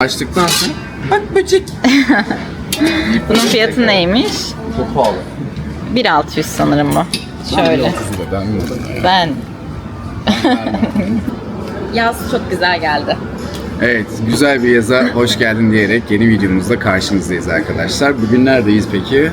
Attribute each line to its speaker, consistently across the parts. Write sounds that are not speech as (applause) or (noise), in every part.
Speaker 1: Açtıktan sonra bak böcek. (laughs)
Speaker 2: Bunun fiyatı neymiş?
Speaker 1: Çok pahalı.
Speaker 2: 1.600 sanırım bu. Şöyle.
Speaker 1: Ben.
Speaker 2: Ben. (laughs) Yaz çok güzel geldi.
Speaker 1: Evet, güzel bir yaza hoş geldin diyerek yeni videomuzda karşınızdayız arkadaşlar. Bugün neredeyiz peki?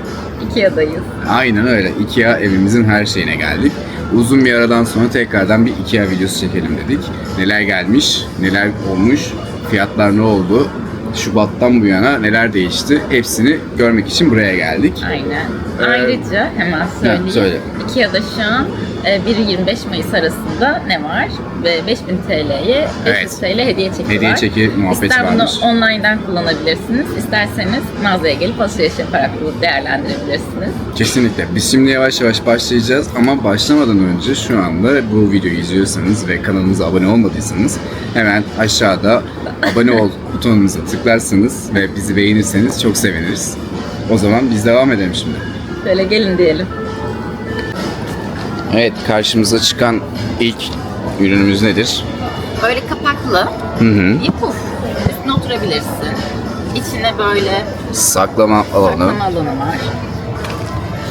Speaker 2: Ikea'dayız.
Speaker 1: Aynen öyle. IKEA evimizin her şeyine geldik. Uzun bir aradan sonra tekrardan bir IKEA videosu çekelim dedik. Neler gelmiş, neler olmuş, fiyatlar ne oldu, Şubat'tan bu yana neler değişti hepsini görmek için buraya geldik.
Speaker 2: Aynen.
Speaker 1: Ee,
Speaker 2: Ayrıca hemen söyleyeyim.
Speaker 1: söyle.
Speaker 2: Ikea'da şu an 1-25 Mayıs arasında ne var? Ve 5000 TL'ye 500 TL hediye çeki
Speaker 1: Hediye
Speaker 2: var.
Speaker 1: çeki muhabbeti
Speaker 2: İster bunu
Speaker 1: varmış.
Speaker 2: online'dan kullanabilirsiniz. isterseniz mağazaya gelip alışveriş yaparak bunu değerlendirebilirsiniz.
Speaker 1: Kesinlikle. Biz şimdi yavaş yavaş başlayacağız ama başlamadan önce şu anda bu videoyu izliyorsanız ve kanalımıza abone olmadıysanız hemen aşağıda abone ol (laughs) butonumuza tıklarsanız ve bizi beğenirseniz çok seviniriz. O zaman biz devam edelim şimdi.
Speaker 2: Şöyle gelin diyelim.
Speaker 1: Evet karşımıza çıkan ilk ürünümüz nedir?
Speaker 2: Böyle kapaklı
Speaker 1: Hı hı.
Speaker 2: bir puf. Üstüne oturabilirsin. İçine böyle
Speaker 1: Saklama alanı.
Speaker 2: saklama alanı var.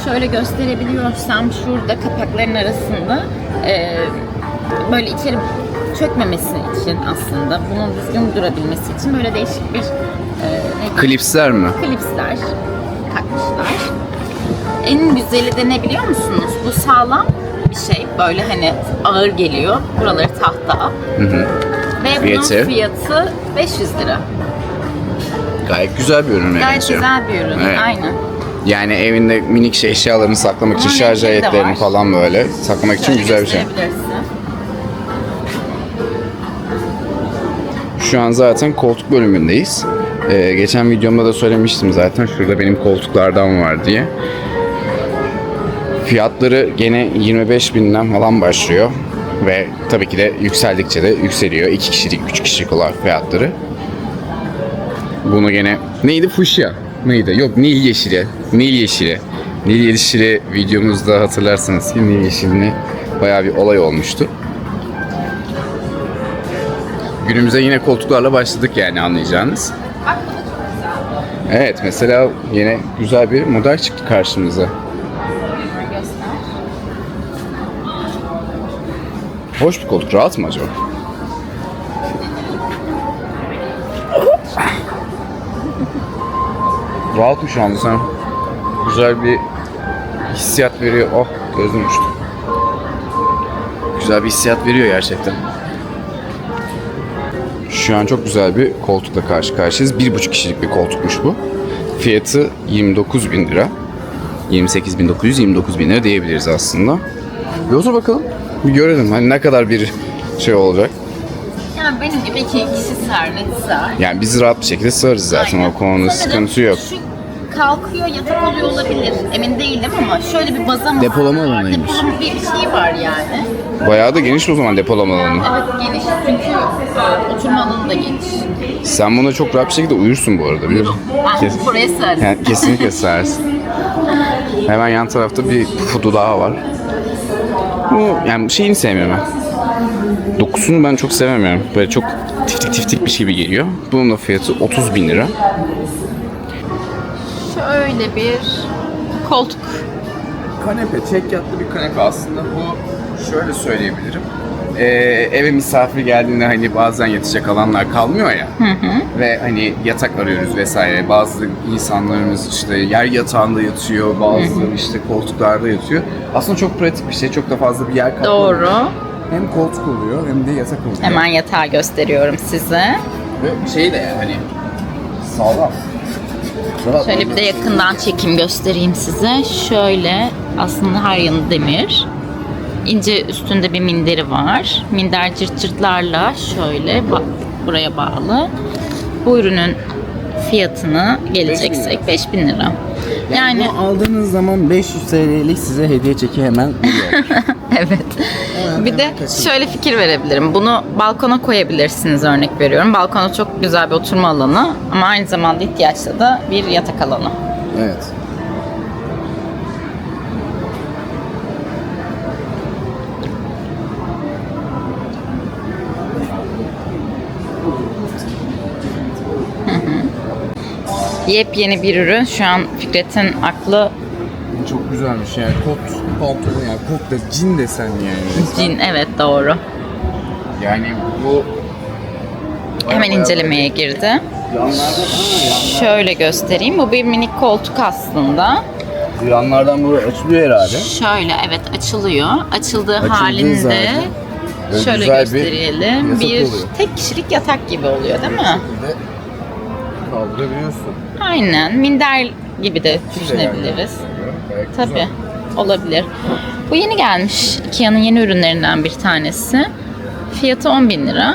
Speaker 2: Şöyle gösterebiliyorsam şurada kapakların arasında e, böyle içeri çökmemesi için aslında bunun düzgün durabilmesi için böyle değişik bir e, ne
Speaker 1: Klipsler mi?
Speaker 2: klipsler takmışlar. En güzeli de ne biliyor musunuz? Bu sağlam bir şey. Böyle hani ağır geliyor. Buraları tahta.
Speaker 1: Hı hı.
Speaker 2: Ve
Speaker 1: Fiyatı?
Speaker 2: bunun fiyatı 500 lira.
Speaker 1: Gayet güzel bir ürün
Speaker 2: Gayet
Speaker 1: benziyor.
Speaker 2: güzel bir ürün.
Speaker 1: Evet.
Speaker 2: Aynen.
Speaker 1: Yani evinde minik şey eşyalarını saklamak için
Speaker 2: Bunun
Speaker 1: şarj
Speaker 2: renkleri de
Speaker 1: aletlerini
Speaker 2: var.
Speaker 1: falan böyle saklamak için
Speaker 2: Şöyle
Speaker 1: güzel bir şey.
Speaker 2: gösterebilirsin.
Speaker 1: Şu an zaten koltuk bölümündeyiz. Ee, geçen videomda da söylemiştim zaten. Şurada benim koltuklardan var diye. Fiyatları gene 25 binden falan başlıyor. Ve tabii ki de yükseldikçe de yükseliyor. 2 kişilik, 3 kişilik olan fiyatları. Bunu gene... Neydi? Fuşya. Neydi? Yok Nil Yeşili. Nil Yeşili. Nil Yeşili videomuzda hatırlarsanız ki Nil Yeşili'ne bayağı bir olay olmuştu. Günümüze yine koltuklarla başladık yani anlayacağınız. Evet mesela yine güzel bir model çıktı karşımıza. Hoş bir koltuk. Rahat mı acaba? Rahat mı şu anda sana? Güzel bir hissiyat veriyor. Oh gözüm uçtu. Güzel bir hissiyat veriyor gerçekten. Şu an çok güzel bir koltukla karşı karşıyayız. Bir buçuk kişilik bir koltukmuş bu. Fiyatı 29 bin lira. 28.900 29 bin lira diyebiliriz aslında. Bir otur bakalım. Bir görelim hani ne kadar bir şey olacak.
Speaker 2: Yani benim gibi iki kişi sığar.
Speaker 1: Yani biz rahat bir şekilde sığarız zaten
Speaker 2: Aynen.
Speaker 1: o konuda
Speaker 2: Sanırım
Speaker 1: sıkıntı yok.
Speaker 2: Şu kalkıyor yatak oluyor olabilir. Emin değilim ama şöyle bir baza mı
Speaker 1: Depolama
Speaker 2: var?
Speaker 1: alanıymış.
Speaker 2: Depolama bir şey var yani.
Speaker 1: Bayağı da geniş o zaman depolama alanı.
Speaker 2: Evet geniş çünkü e, oturma alanı da geniş.
Speaker 1: Sen buna çok rahat bir şekilde uyursun bu arada biliyor musun?
Speaker 2: Ben
Speaker 1: Kes-
Speaker 2: buraya sığarım.
Speaker 1: Yani kesinlikle (laughs) sığarsın. Hemen yan tarafta bir pufu daha var. Bu yani şeyini sevmiyorum ben. Dokusunu ben çok sevemiyorum. Böyle çok tiftik tiftikmiş gibi geliyor. Bunun da fiyatı 30 bin lira.
Speaker 2: Şöyle bir koltuk.
Speaker 1: Kanepe, çek yatlı bir kanepe aslında bu şöyle söyleyebilirim. Ee, eve misafir geldiğinde hani bazen yatacak alanlar kalmıyor ya. Ve hani yatak arıyoruz vesaire. Bazı insanlarımız işte yer yatağında yatıyor, bazıları işte koltuklarda yatıyor. Aslında çok pratik bir şey. Çok da fazla bir yer kalmıyor.
Speaker 2: Doğru.
Speaker 1: Hem koltuk oluyor hem de yatak oluyor.
Speaker 2: Hemen yatağı gösteriyorum size.
Speaker 1: Ve şey de yani hani sağlam. Rahat.
Speaker 2: Şöyle bir de yakından çekim göstereyim size. Şöyle aslında her yanı demir. İnce üstünde bir minderi var. Minder cırt cırtlarla şöyle buraya bağlı. Bu ürünün fiyatını geleceksek 5000 lira. Yani
Speaker 3: Bunu aldığınız zaman 500 TL'lik size hediye çeki hemen (laughs) geliyor.
Speaker 2: evet. Bir de şöyle fikir verebilirim. Bunu balkona koyabilirsiniz örnek veriyorum. Balkona çok güzel bir oturma alanı ama aynı zamanda ihtiyaçta da bir yatak alanı.
Speaker 3: evet.
Speaker 2: Yepyeni bir ürün. Şu an Fikret'in aklı
Speaker 3: Çok güzelmiş yani kot pantolon yani kot da cin desen yani.
Speaker 2: cin. Evet doğru.
Speaker 1: Yani bu
Speaker 2: Hemen incelemeye girdi. Şöyle göstereyim. Bu bir minik koltuk aslında.
Speaker 3: yan- yanlardan böyle açılıyor herhalde.
Speaker 2: Şöyle evet açılıyor. Açıldığı
Speaker 3: Açıldığı
Speaker 2: halinde
Speaker 3: zaten böyle
Speaker 2: şöyle
Speaker 3: güzel bir
Speaker 2: gösterelim.
Speaker 3: yatak
Speaker 2: Bir,
Speaker 3: oluyor.
Speaker 2: tek kişilik yatak gibi oluyor değil mi?
Speaker 3: Bir de kaldırabiliyorsun.
Speaker 2: Aynen. Minder gibi de düşünebiliriz.
Speaker 3: Güzel.
Speaker 2: Tabii. Olabilir. Bu yeni gelmiş. Ikea'nın yeni ürünlerinden bir tanesi. Fiyatı 10 bin lira.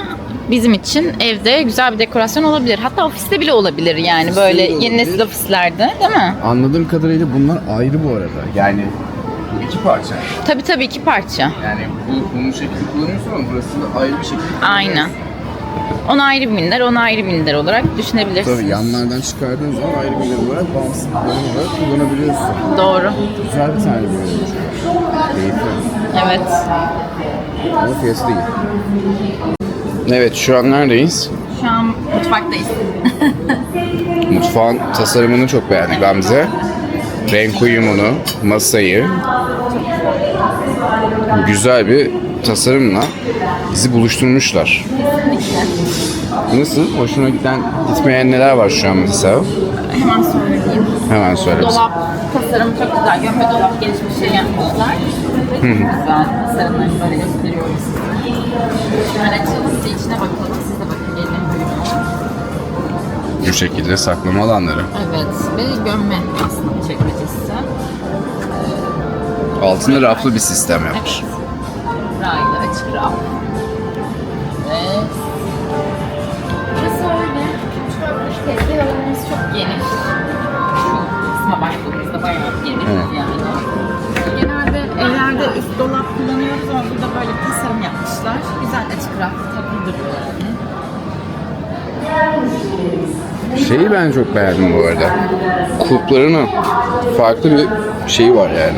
Speaker 2: Bizim için evde güzel bir dekorasyon olabilir. Hatta ofiste bile olabilir yani
Speaker 3: Ofiste
Speaker 2: böyle yeni nesil ofislerde değil mi?
Speaker 3: Anladığım kadarıyla bunlar ayrı bu arada.
Speaker 1: yani bu iki parça.
Speaker 2: Tabii tabii iki parça.
Speaker 1: Yani bu bunun şekilde kullanıyorsun ama burası da ayrı bir şekilde
Speaker 2: Aynen. Ona ayrı bir minder, ona ayrı bir minder olarak düşünebilirsiniz.
Speaker 3: Tabii yanlardan çıkardığın zaman ayrı ürün olarak bağımsız bir olarak kullanabiliyorsun.
Speaker 2: Doğru.
Speaker 3: Güzel bir tane bir ürünmüş. Keyifli.
Speaker 2: Evet.
Speaker 3: Ama fiyatı değil.
Speaker 1: Evet şu an neredeyiz?
Speaker 2: Şu an mutfaktayız. (laughs)
Speaker 1: Mutfağın tasarımını çok beğendi Gamze. Renk uyumunu, masayı. Güzel bir tasarımla bizi buluşturmuşlar. Nasıl? Hoşuna giden, gitmeyen neler var şu an mesela?
Speaker 2: Hemen söyleyeyim.
Speaker 1: Hemen söyle. bize.
Speaker 2: Dolap tasarımı çok güzel. Gömme dolap şey yapmışlar. Çok güzel. Tasarımlarını böyle. Yani açalım size içine bakalım. Siz de bakın gelin.
Speaker 1: Bu şekilde saklama alanları.
Speaker 2: Evet ve gömme aslında çekmecesi.
Speaker 1: Altında raflı bir sistem yapmış.
Speaker 2: Evet. Raylı açık raf. Geniş
Speaker 1: Evet.
Speaker 2: yani. Genelde evlerde üst dolap kullanıyoruz ama burada böyle tasarım yapmışlar. Güzel açık raf takım duruyor yani.
Speaker 1: Şeyi ben çok beğendim bu arada. Kulplarının farklı bir şeyi var yani.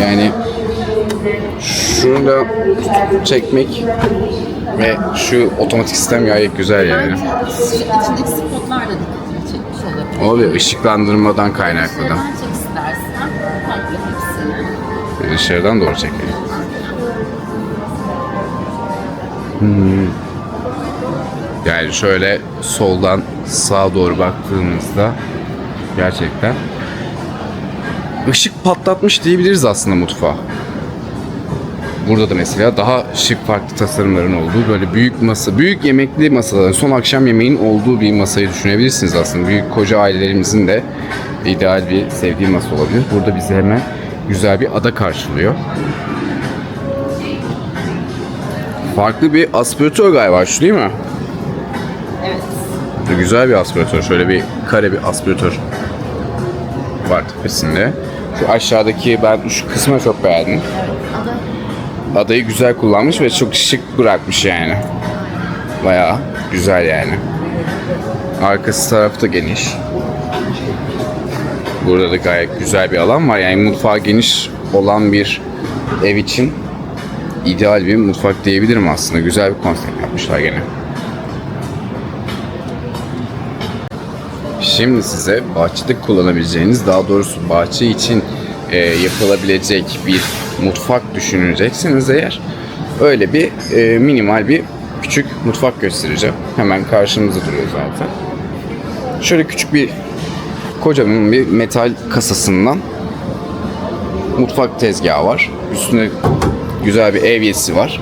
Speaker 1: Yani şurada tutup çekmek ve şu otomatik sistem gayet güzel yani.
Speaker 2: Bence içindeki spotlar da olabilir.
Speaker 1: Oluyor ışıklandırmadan kaynaklı da.
Speaker 2: Çek istersen. Komple hepsini.
Speaker 1: Dışarıdan doğru çekelim. Hmm. Yani şöyle soldan sağa doğru baktığımızda gerçekten ışık patlatmış diyebiliriz aslında mutfağa. Burada da mesela daha şık farklı tasarımların olduğu böyle büyük masa, büyük yemekli masaların son akşam yemeğin olduğu bir masayı düşünebilirsiniz aslında. Büyük koca ailelerimizin de ideal bir sevdiği masa olabilir. Burada bizi hemen güzel bir ada karşılıyor. Farklı bir aspiratör galiba şu değil mi?
Speaker 2: Evet.
Speaker 1: Güzel bir aspiratör. Şöyle bir kare bir aspiratör var tepesinde. Şu aşağıdaki ben şu kısmı çok beğendim. Adayı güzel kullanmış ve çok şık bırakmış yani. Bayağı güzel yani. Arkası tarafı da geniş. Burada da gayet güzel bir alan var. Yani mutfağı geniş olan bir ev için ideal bir mutfak diyebilirim aslında. Güzel bir konsept yapmışlar gene. Şimdi size bahçede kullanabileceğiniz, daha doğrusu bahçe için e, yapılabilecek bir mutfak düşüneceksiniz eğer. Öyle bir e, minimal bir küçük mutfak göstereceğim. Hemen karşımızda duruyor zaten. Şöyle küçük bir kocaman bir metal kasasından mutfak tezgahı var. Üstünde güzel bir evyesi var.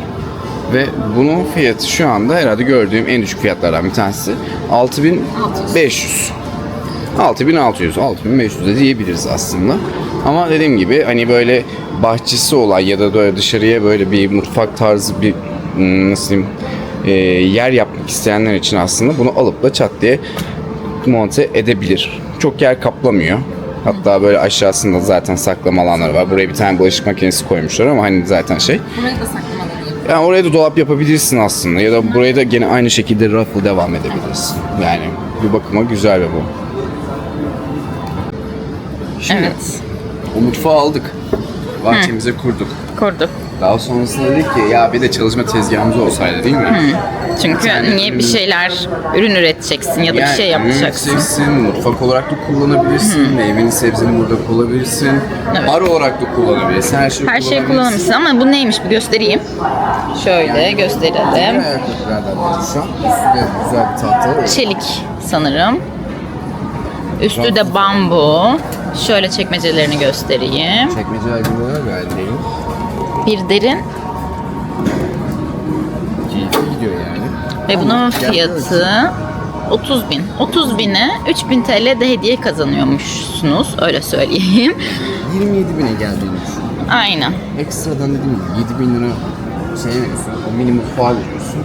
Speaker 1: Ve bunun fiyatı şu anda herhalde gördüğüm en düşük fiyatlardan bir tanesi 6500. 6600, 6500 de diyebiliriz aslında. Ama dediğim gibi hani böyle bahçesi olan ya da böyle dışarıya böyle bir mutfak tarzı bir hmm, nasıl diyeyim e, yer yapmak isteyenler için aslında bunu alıp da çat diye monte edebilir. Çok yer kaplamıyor. Hatta böyle aşağısında zaten saklama alanları var. Buraya bir tane bulaşık makinesi koymuşlar ama hani zaten şey.
Speaker 2: Da.
Speaker 1: Yani oraya da dolap yapabilirsin aslında ya da buraya da gene aynı şekilde raffle devam edebilirsin. Yani bir bakıma güzel bir bu. Şimdi
Speaker 2: Evet.
Speaker 1: o mutfağı aldık. Bahçemize kurduk.
Speaker 2: Kurduk.
Speaker 1: Daha sonrasında dedik ki ya bir de çalışma tezgahımız olsaydı değil mi?
Speaker 2: Çünkü niye bir şeyler ürün üreteceksin ya da bir şey yapacaksın.
Speaker 1: üreteceksin, mutfak olarak da kullanabilirsin, meyveni sebzeni burada kullanabilirsin,
Speaker 2: Evet.
Speaker 1: bar olarak da kullanabilirsin, her şeyi
Speaker 2: Her şeyi
Speaker 1: kullanabilirsin.
Speaker 2: ama bu neymiş bir göstereyim. Şöyle gösterelim.
Speaker 3: Üstü de güzel bir tahta.
Speaker 2: Çelik sanırım. Üstü de bambu. Şöyle çekmecelerini göstereyim.
Speaker 3: Çekmeceler gibi galiba değil.
Speaker 2: Bir derin
Speaker 3: Keyifli gidiyor yani.
Speaker 2: ve bunun fiyatı 30 bin. 30 bine 3000 TL de hediye kazanıyormuşsunuz. Öyle söyleyeyim.
Speaker 3: 27 bine geldiğini düşün.
Speaker 2: Aynen.
Speaker 3: Ekstradan dediğim gibi 7 bin lira şey veriyorsun. O mini mutfağı veriyorsun.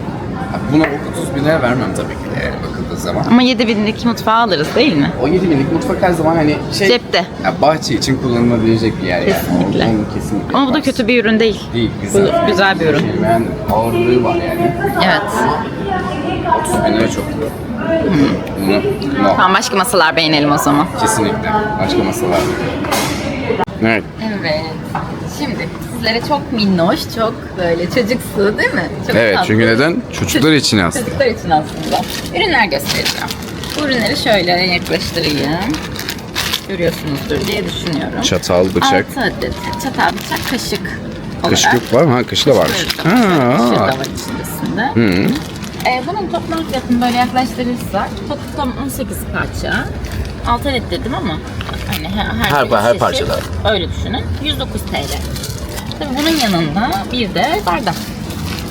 Speaker 1: Buna 30 bin lira vermem tabii ki de yani bakıldığı zaman.
Speaker 2: Ama 7 binlik mutfağı alırız değil mi?
Speaker 1: O 7 binlik mutfak her zaman hani şey...
Speaker 2: Cepte.
Speaker 1: Ya bahçe için kullanılabilecek bir yer yani.
Speaker 2: Kesinlikle.
Speaker 1: Onun kesinlikle.
Speaker 2: Ama bu da
Speaker 1: yaparsın.
Speaker 2: kötü bir ürün değil.
Speaker 1: Değil, güzel.
Speaker 2: Bu güzel bir ürün.
Speaker 1: Yani ağırlığı var yani.
Speaker 2: Evet.
Speaker 1: 30 bin lira çok. Bunu, no.
Speaker 2: Tamam başka masalar beğenelim o zaman.
Speaker 1: Kesinlikle. Başka masalar. Evet.
Speaker 2: Evet. Şimdi sizlere çok minnoş, çok böyle çocuksu değil mi? Çok
Speaker 1: Evet
Speaker 2: tatlı.
Speaker 1: çünkü neden? Çocuklar için aslında.
Speaker 2: Çocuklar için aslında. Ürünler göstereceğim. Bu ürünleri şöyle yaklaştırayım. Görüyorsunuzdur diye düşünüyorum.
Speaker 1: Çatal, bıçak.
Speaker 2: 6 adet çatal, bıçak, kaşık olarak.
Speaker 1: Kaşık var mı? Ha kaşık da varmış.
Speaker 2: Kaşık da var içerisinde.
Speaker 1: Hı.
Speaker 2: Ee, bunun toplam fiyatını böyle yaklaştırırsak toplam 18 parça. 6 adet dedim ama hani her,
Speaker 1: Her-
Speaker 2: bir
Speaker 1: her
Speaker 2: şişi
Speaker 1: parçada.
Speaker 2: Öyle düşünün. 109 TL. Tabii bunun yanında bir de bardak.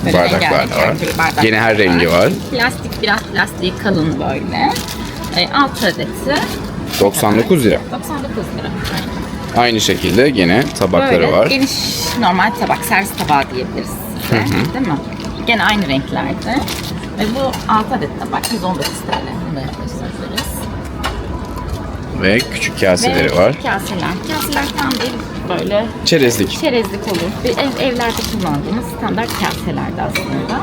Speaker 2: Böyle
Speaker 1: Bardaklar da var.
Speaker 2: renkli bardaklar
Speaker 1: Yine her rengi var.
Speaker 2: Plastik biraz plastiği kalın böyle. E, 6 adeti
Speaker 1: 99 lira.
Speaker 2: 99 lira.
Speaker 1: Aynı şekilde gene tabakları
Speaker 2: Böyle
Speaker 1: var.
Speaker 2: geniş normal tabak, servis tabağı diyebiliriz size. Değil mi? Gene aynı renklerde. Ve bu 6 adet tabak 119 TL. Bunu da yaklaştırırız.
Speaker 1: Ve küçük kaseleri
Speaker 2: Ve
Speaker 1: var.
Speaker 2: Kaseler. Kaseler tam değil böyle
Speaker 1: Çerezlik.
Speaker 2: çerezlik olur. Bir ev, evlerde kullandığımız standart kaselerdi aslında.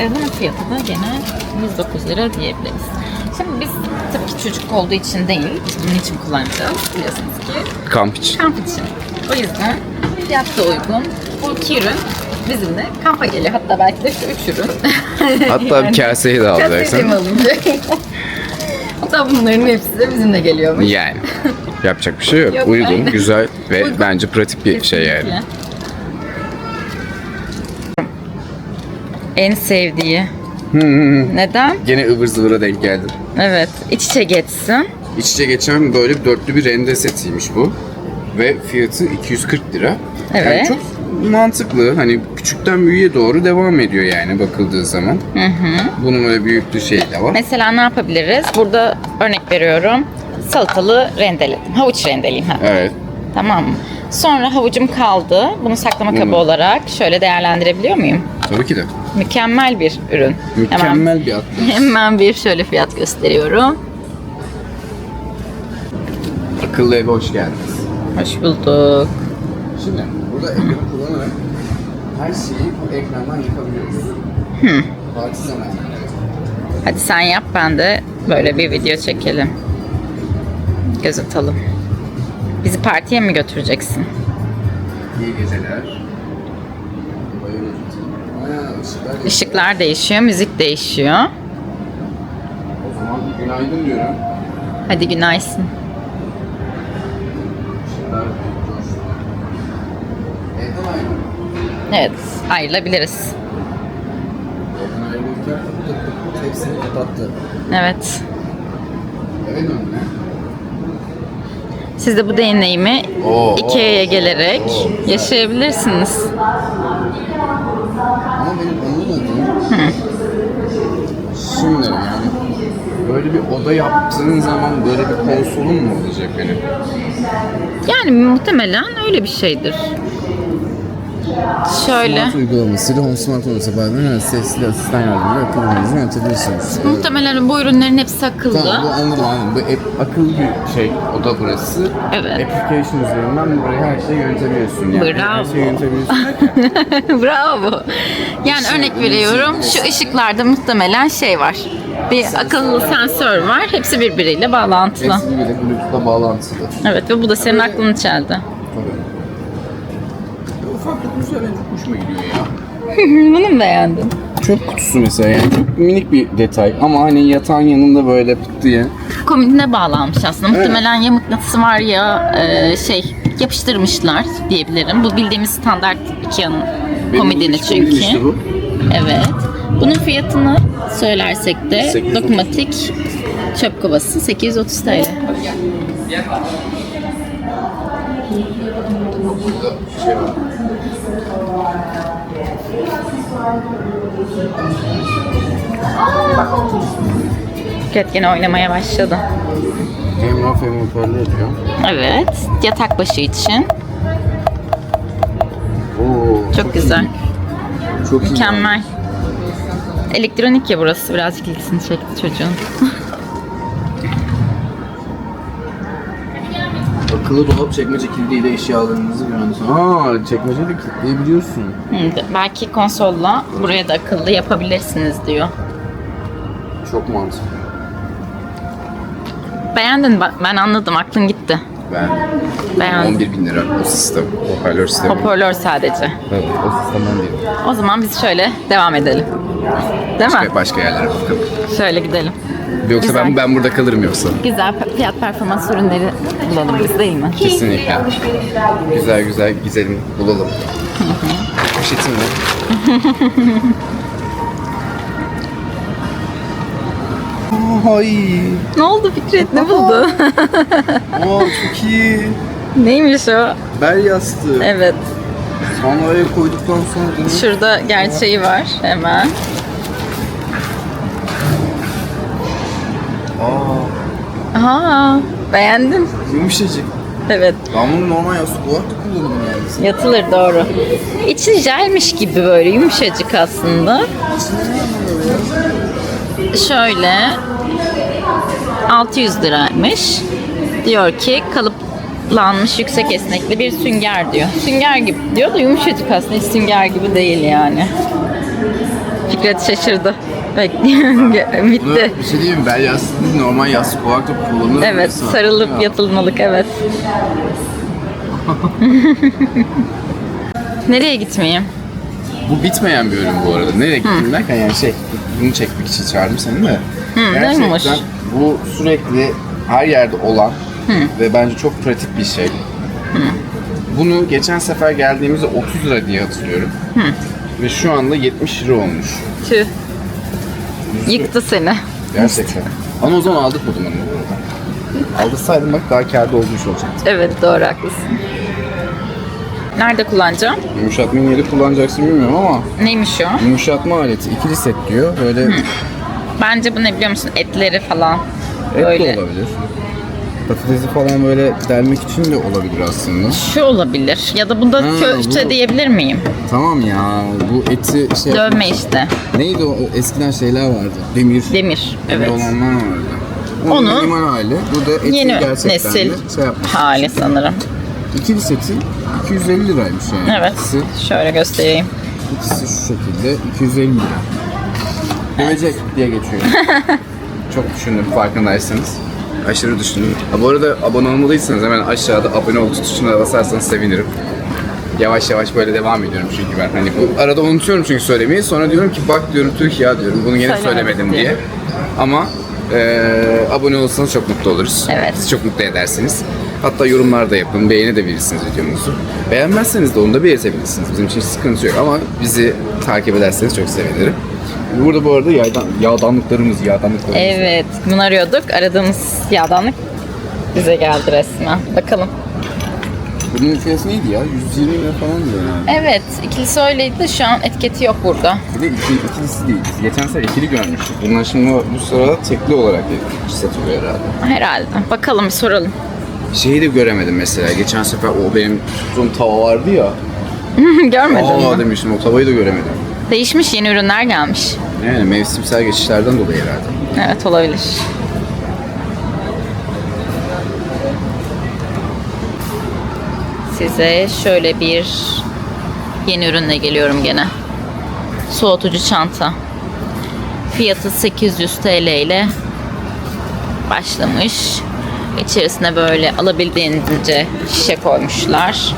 Speaker 2: E, bunun fiyatı da gene 109 lira diyebiliriz. Şimdi biz tabii ki çocuk olduğu için değil, bunun için kullanacağız biliyorsunuz ki.
Speaker 1: Kamp için.
Speaker 2: Kamp için. O yüzden fiyat da uygun. Bu iki ürün bizimle kampa geliyor. Hatta belki de şu üç ürün.
Speaker 1: Hatta bir (laughs) kaseyi de
Speaker 2: Kaseyi de
Speaker 1: alacaksın.
Speaker 2: alınacak? (laughs) Hatta bunların hepsi de bizimle geliyormuş.
Speaker 1: Yani. Yapacak bir şey yok.
Speaker 2: Yok,
Speaker 1: Uygun,
Speaker 2: aynen.
Speaker 1: güzel (laughs) ve
Speaker 2: Uygun.
Speaker 1: bence pratik bir şey yani.
Speaker 2: En sevdiği. Neden?
Speaker 1: Gene ıvır zıvıra denk geldim.
Speaker 2: Evet. iç içe geçsin.
Speaker 1: İç içe geçen böyle bir dörtlü bir rende setiymiş bu. Ve fiyatı 240 lira. Yani
Speaker 2: Evet.
Speaker 1: çok mantıklı. Hani küçükten büyüğe doğru devam ediyor yani bakıldığı zaman. Bunun öyle büyüklü şey de var.
Speaker 2: Mesela ne yapabiliriz? Burada örnek veriyorum. Salatalı rendeledim. Havuç rendeleyeyim. Ha.
Speaker 1: Evet.
Speaker 2: Tamam mı? Sonra havucum kaldı. Bunu saklama kabı olarak şöyle değerlendirebiliyor muyum?
Speaker 1: Tabii ki de.
Speaker 2: Mükemmel bir ürün. Hemen,
Speaker 1: Mükemmel bir atlı.
Speaker 2: hemen bir şöyle fiyat gösteriyorum.
Speaker 1: Akıllı eve hoş geldiniz.
Speaker 2: Hoş bulduk.
Speaker 1: Şimdi burada ekranı kullanarak her şeyi bu ekrandan yapabiliyoruz. Zamanı.
Speaker 2: Hadi sen yap ben de böyle bir video çekelim. Göz atalım. Bizi partiye mi götüreceksin?
Speaker 1: İyi geceler.
Speaker 2: Işıklar değişiyor, müzik değişiyor.
Speaker 1: O zaman günaydın diyorum.
Speaker 2: Hadi günaysın. Evet, ayrılabiliriz.
Speaker 3: Hepsini kapattı.
Speaker 2: Evet.
Speaker 1: eve.
Speaker 2: Siz de bu deneyimi
Speaker 1: Oo,
Speaker 2: Ikea'ya gelerek
Speaker 1: oo,
Speaker 2: yaşayabilirsiniz.
Speaker 3: Ama benim anlamadığım
Speaker 1: Şimdi yani böyle bir oda yaptığın zaman böyle bir konsolun mu olacak benim?
Speaker 2: Yani muhtemelen öyle bir şeydir. Şöyle.
Speaker 3: Smart uygulamasıyla Home Smart uygulaması beraber sesli asistan yardımıyla akıllı yönetebilirsiniz.
Speaker 2: Muhtemelen bu ürünlerin hepsi akıllı.
Speaker 1: Tamam bu anladım anladım. Bu app- akıllı bir şey oda burası.
Speaker 2: Evet.
Speaker 1: Application üzerinden buraya her şeyi yönetebiliyorsun. Yani
Speaker 2: Bravo.
Speaker 1: Her şeyi yönetebiliyorsun (laughs)
Speaker 2: Bravo. Yani örnek veriyorum şu ışıklarda muhtemelen şey var. Bir akıllı sensör var. Hepsi birbiriyle bağlantılı.
Speaker 1: hepsi birbiriyle Bluetooth'la bağlantılı.
Speaker 2: Evet ve bu da senin aklını çeldi.
Speaker 1: Hoşuma gidiyor ya. (laughs)
Speaker 2: Bunu mu beğendin?
Speaker 1: Çöp kutusu mesela yani çok minik bir detay ama hani yatağın yanında böyle pıt diye.
Speaker 2: Komodine bağlanmış aslında.
Speaker 1: Evet.
Speaker 2: Muhtemelen ya mıknatısı var ya e, şey yapıştırmışlar diyebilirim. Bu bildiğimiz standart Ikea'nın komodini çünkü.
Speaker 1: işte bu.
Speaker 2: Evet. Bunun fiyatını söylersek de
Speaker 1: 830.
Speaker 2: dokunmatik çöp kovası 830 TL.
Speaker 1: Şey var.
Speaker 2: Gene oynamaya başladı.
Speaker 1: Hem hoparlör diyor.
Speaker 2: Evet. Yatak başı için.
Speaker 1: Oo,
Speaker 2: Çok, güzel.
Speaker 1: iyi. Çok iyi.
Speaker 2: Mükemmel. Elektronik ya burası. Birazcık ilgisini çekti çocuğun. (laughs)
Speaker 3: Akıllı dolap çekmece kildiyle eşyalarınızı güvende
Speaker 1: Aa, çekmece de kilitleyebiliyorsun.
Speaker 2: Hı, belki konsolla buraya da akıllı yapabilirsiniz diyor.
Speaker 1: Çok mantıklı.
Speaker 2: Beğendin mi? Ben anladım. Aklın gitti.
Speaker 1: Ben
Speaker 2: Beğendim.
Speaker 1: 11 bin lira o sistem. Hoparlör sistemi.
Speaker 2: Hoparlör sadece.
Speaker 1: Evet, o sistemden değil.
Speaker 2: O zaman biz şöyle devam edelim. Değil mi?
Speaker 1: Başka, başka yerlere bakalım.
Speaker 2: Şöyle gidelim.
Speaker 1: Yoksa
Speaker 2: Güzel.
Speaker 1: ben ben burada kalırım yoksa.
Speaker 2: Güzel pe- fiyat performans ürünleri bulalım biz değil mi?
Speaker 1: Kesinlikle. Güzel güzel gidelim, bulalım. Poşetimle. (laughs) Ay,
Speaker 2: Ne oldu Fikret? Ne buldu?
Speaker 1: aa çok iyi.
Speaker 2: Neymiş o?
Speaker 1: Bel yastığı.
Speaker 2: Evet.
Speaker 1: Sandalyeye koyduktan sonra
Speaker 2: Şurada gerçeği var hemen.
Speaker 1: Aa,
Speaker 2: Aa, beğendim.
Speaker 1: yumuşacık.
Speaker 2: Evet.
Speaker 1: Ben bunu normal yastık olarak da kullanırım yani.
Speaker 2: Yatılır doğru. İçi jelmiş gibi böyle yumuşacık aslında. Şöyle 600 liraymış. Diyor ki kalıplanmış yüksek esnekli bir sünger diyor. Sünger gibi diyor da yumuşacık aslında hiç sünger gibi değil yani. Fikret şaşırdı. Bekliyor. (laughs)
Speaker 1: Bunu
Speaker 2: Bitti.
Speaker 1: bir şey diyeyim mi? Bel yastığı normal yastık olarak da kullanılır.
Speaker 2: Evet
Speaker 1: mesela.
Speaker 2: sarılıp
Speaker 1: Ya.
Speaker 2: yatılmalık evet. (laughs) Nereye gitmeyeyim?
Speaker 1: Bu bitmeyen bir ürün bu arada. Nereye gittin derken yani şey, bunu çekmek için çağırdım seni de.
Speaker 2: neymiş?
Speaker 1: bu sürekli her yerde olan ve bence çok pratik bir şey. Bunu geçen sefer geldiğimizde 30 lira diye hatırlıyorum. Ve şu anda 70 lira olmuş.
Speaker 2: Tüh. Yıktı seni.
Speaker 1: Gerçekten. Ama o zaman onu bu arada. Aldırsaydım bak daha kârda olmuş olacaktı.
Speaker 2: Evet doğru haklısın. Nerede kullanacağım?
Speaker 1: Yumuşatmayı nerede kullanacaksın bilmiyorum ama
Speaker 2: Neymiş o?
Speaker 1: yumuşatma aleti ikili set diyor. Böyle
Speaker 2: Bence bu ne biliyor musun? Etleri falan.
Speaker 1: et
Speaker 2: Böyle.
Speaker 1: de olabilir. Patatesi falan böyle delmek için de olabilir aslında.
Speaker 2: Şu olabilir. Ya da bunda
Speaker 1: Ha,
Speaker 2: köfte
Speaker 1: bu-
Speaker 2: diyebilir miyim?
Speaker 1: Tamam ya bu eti şey
Speaker 2: Dövme işte.
Speaker 1: neydi o eskiden şeyler vardı. Demir.
Speaker 2: Demir.
Speaker 1: Demir
Speaker 2: Evet.
Speaker 1: olanlar vardı. Onun
Speaker 2: Onu-
Speaker 1: minimal hali. Bu da eti
Speaker 2: Yeni
Speaker 1: gerçekten
Speaker 2: nesil
Speaker 1: de şey yapmış.
Speaker 2: hali sanırım.
Speaker 1: İkili seti 250 liraymış yani.
Speaker 2: Evet.
Speaker 1: İkisi,
Speaker 2: Şöyle göstereyim.
Speaker 1: ikisi şu şekilde 250 lira. Dövecek diye geçiyor. (laughs) Çok düşündüm farkındaysanız. Aşırı düşündüm. Ha, bu arada abone olmalıysanız hemen aşağıda abone ol tuşuna basarsanız sevinirim. Yavaş yavaş böyle devam ediyorum çünkü ben hani bu arada unutuyorum çünkü söylemeyi. Sonra diyorum ki bak diyorum ya diyorum bunu yine
Speaker 2: Söylemedim
Speaker 1: söylemedim
Speaker 2: diye.
Speaker 1: diye. Ama eee abone olursanız çok mutlu oluruz.
Speaker 2: Evet.
Speaker 1: Sizi çok mutlu edersiniz. Hatta yorumlar da yapın, beğeni de verirsiniz videomuzu. Beğenmezseniz de onu da belirtebilirsiniz. Bizim için hiç sıkıntı yok ama bizi takip ederseniz çok sevinirim. Burada bu arada yaydan, yağdanlıklarımız, yağdanlıklarımız.
Speaker 2: Evet. Bunu arıyorduk. Aradığımız yağdanlık bize geldi resmen. Bakalım.
Speaker 1: Bunun fiyatı neydi ya? 120 lira falan diyor yani.
Speaker 2: Evet. ikilisi öyleydi de şu an etiketi yok burada.
Speaker 1: Bir de iki, ikilisi değil. Biz geçen sefer ikili görmüştük. Bunlar şimdi bu sırada tekli olarak satılıyor herhalde.
Speaker 2: Herhalde. Bakalım bir soralım.
Speaker 1: Şeyi de göremedim mesela. Geçen sefer o benim tuttuğum tava vardı ya. (laughs)
Speaker 2: Görmedin
Speaker 1: Aa
Speaker 2: mi?
Speaker 1: demiştim o tavayı da göremedim.
Speaker 2: Değişmiş yeni ürünler gelmiş.
Speaker 1: Yani mevsimsel geçişlerden dolayı herhalde.
Speaker 2: Evet olabilir. Size şöyle bir yeni ürünle geliyorum gene. Soğutucu çanta. Fiyatı 800 TL ile başlamış. İçerisine böyle alabildiğince şişe koymuşlar.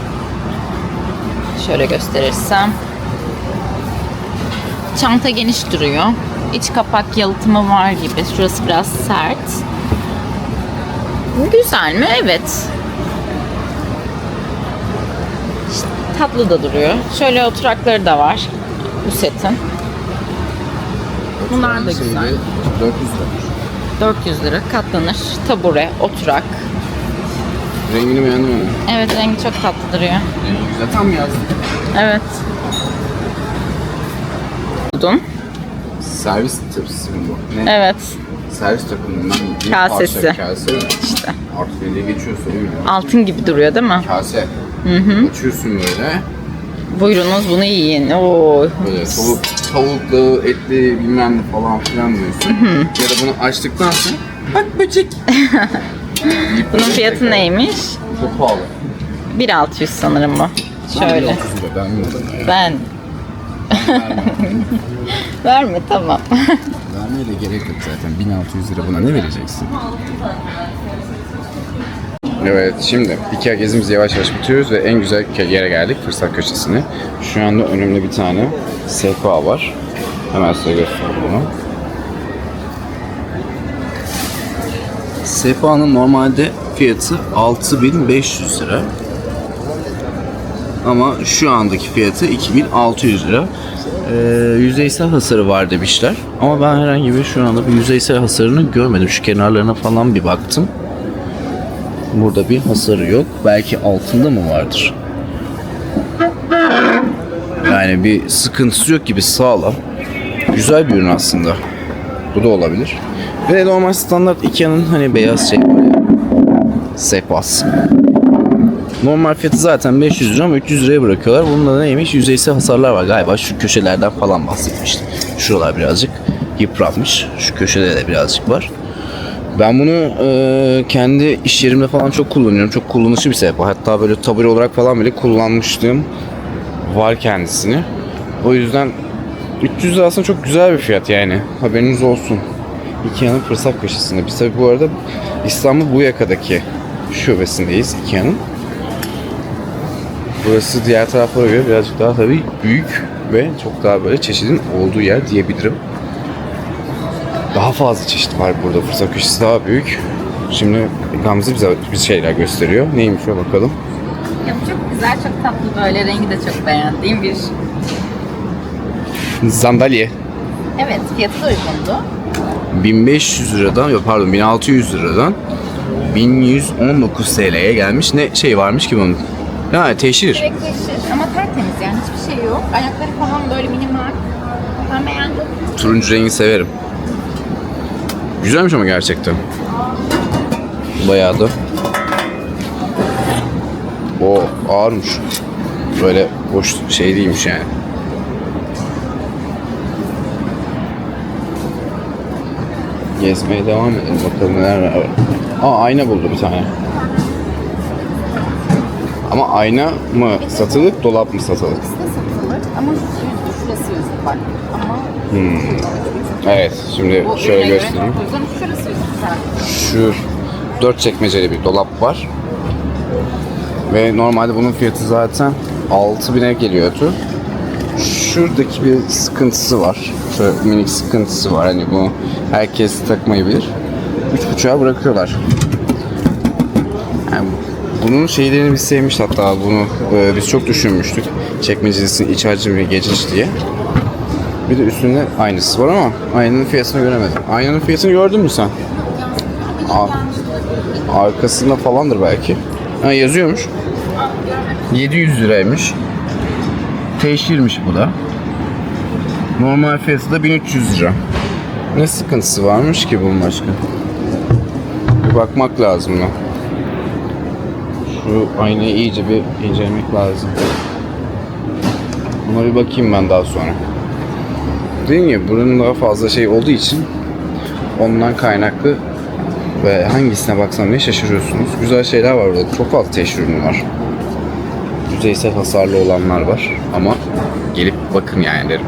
Speaker 2: Şöyle gösterirsem. Çanta geniş duruyor. İç kapak yalıtımı var gibi. Şurası biraz sert. Güzel mi? Evet. İşte tatlı da duruyor. Şöyle oturakları da var bu setin. Bunlar da güzel.
Speaker 1: Şeyde 400 lira.
Speaker 2: 400 lira katlanır. Tabure, oturak.
Speaker 1: Rengini beğendin mi?
Speaker 2: Evet rengi çok tatlı duruyor.
Speaker 1: Rengi güzel. Tam yazdım.
Speaker 2: Evet. Buldum.
Speaker 1: Servis tepsisi mi bu? Ne?
Speaker 2: Evet.
Speaker 1: Servis takımından bir
Speaker 2: Kasesi.
Speaker 1: parça kase.
Speaker 2: İşte.
Speaker 1: Geçiyorsa değil mi?
Speaker 2: Altın gibi duruyor değil mi?
Speaker 1: Kase. Açıyorsun böyle.
Speaker 2: Buyurunuz bunu yiyin. Oo.
Speaker 1: Böyle tavuk, tavuklu, etli bilmem ne falan filan diyorsun. ya da bunu açtıktan sonra bak böcek. (laughs)
Speaker 2: Bunun
Speaker 1: böyle
Speaker 2: fiyatı
Speaker 1: tekrar-
Speaker 2: neymiş?
Speaker 1: Çok pahalı.
Speaker 2: 1.600 sanırım bu. Şöyle.
Speaker 1: 30 lira ben bilmiyorum.
Speaker 2: Ben. (laughs) Verme tamam.
Speaker 1: Vermeye de gerek yok zaten. 1600 lira buna ne vereceksin? Evet şimdi Ikea gezimizi yavaş yavaş bitiriyoruz ve en güzel yere geldik fırsat köşesine. Şu anda önümde bir tane sehpa var. Hemen size göstereyim bunu. Sehpanın normalde fiyatı 6500 lira. Ama şu andaki fiyatı 2600 lira. Ee, yüzeysel hasarı var demişler. Ama ben herhangi bir şu anda bir yüzeysel hasarını görmedim. Şu kenarlarına falan bir baktım. Burada bir hasarı yok. Belki altında mı vardır? Yani bir sıkıntısı yok gibi sağlam. Güzel bir ürün aslında. Bu da olabilir. Ve normal standart Ikea'nın hani beyaz şey. Sehpası. Normal fiyatı zaten 500 lira ama 300 liraya bırakıyorlar. Bunda da neymiş? Yüzeysel hasarlar var galiba. Şu köşelerden falan bahsetmiştim. Şuralar birazcık yıpranmış. Şu köşede de birazcık var. Ben bunu e, kendi iş yerimde falan çok kullanıyorum. Çok kullanışlı bir sehpa. Hatta böyle tabure olarak falan bile kullanmışlığım var kendisini. O yüzden 300 lira aslında çok güzel bir fiyat yani. Haberiniz olsun. Ikea'nın fırsat köşesinde. Biz tabii bu arada İstanbul Buyaka'daki şubesindeyiz Ikea'nın. Burası diğer taraflara göre birazcık daha tabii büyük ve çok daha böyle çeşidin olduğu yer diyebilirim. Daha fazla çeşit var burada. Fırsat köşesi daha büyük. Şimdi Gamze bize bir şeyler gösteriyor. Neymiş o bakalım.
Speaker 2: Ya bu çok güzel, çok tatlı böyle rengi de çok beğendiğim bir.
Speaker 1: Sandalye.
Speaker 2: Evet, fiyatı da uygundu.
Speaker 1: 1500 liradan, yok pardon 1600 liradan 1119 TL'ye gelmiş. Ne şey varmış ki bunun? Ha teşhir.
Speaker 2: Direkt teşhir ama tertemiz yani hiçbir şey yok. Ayakları falan böyle minimal. Ben beğendim.
Speaker 1: Turuncu rengi severim. Güzelmiş ama gerçekten. Bayağı da. O ağırmış. Böyle boş şey değilmiş yani. Gezmeye devam edelim bakalım neler var. Aa ayna buldu bir tane. Ama ayna mı satılık, dolap mı satılık?
Speaker 2: İkisi de satılır ama şurası yüzlü bak. Ama
Speaker 1: Evet, şimdi
Speaker 2: bu
Speaker 1: şöyle
Speaker 2: ürüne göre
Speaker 1: göstereyim.
Speaker 2: çok uygun. Şurası yüzlü zaten.
Speaker 1: Şu dört çekmeceli bir dolap var. Ve normalde bunun fiyatı zaten 6000'e geliyordu. Şuradaki bir sıkıntısı var. Şöyle minik sıkıntısı var. Hani bu herkes takmayabilir. 3.5'a bırakıyorlar. Yani bunun şeylerini biz sevmiş hatta bunu e, biz çok düşünmüştük. Çekmecesinin iç hacmi geniş diye. Bir de üstünde aynısı var ama aynanın fiyatını göremedim. Aynanın fiyatını gördün mü sen? Aa, arkasında falandır belki. Ha yazıyormuş. 700 liraymış. Teşhirmiş bu da. Normal fiyatı da 1300 lira. Ne sıkıntısı varmış ki bunun başka? Bir bakmak lazım da. Şu aynayı iyice bir incelemek lazım. Buna bir bakayım ben daha sonra. Dediğim gibi buranın daha fazla şey olduğu için ondan kaynaklı ve hangisine baksam ne şaşırıyorsunuz. Güzel şeyler var burada. Çok fazla teşhir ürünü var. Yüzeysel hasarlı olanlar var ama gelip bakın yani derim.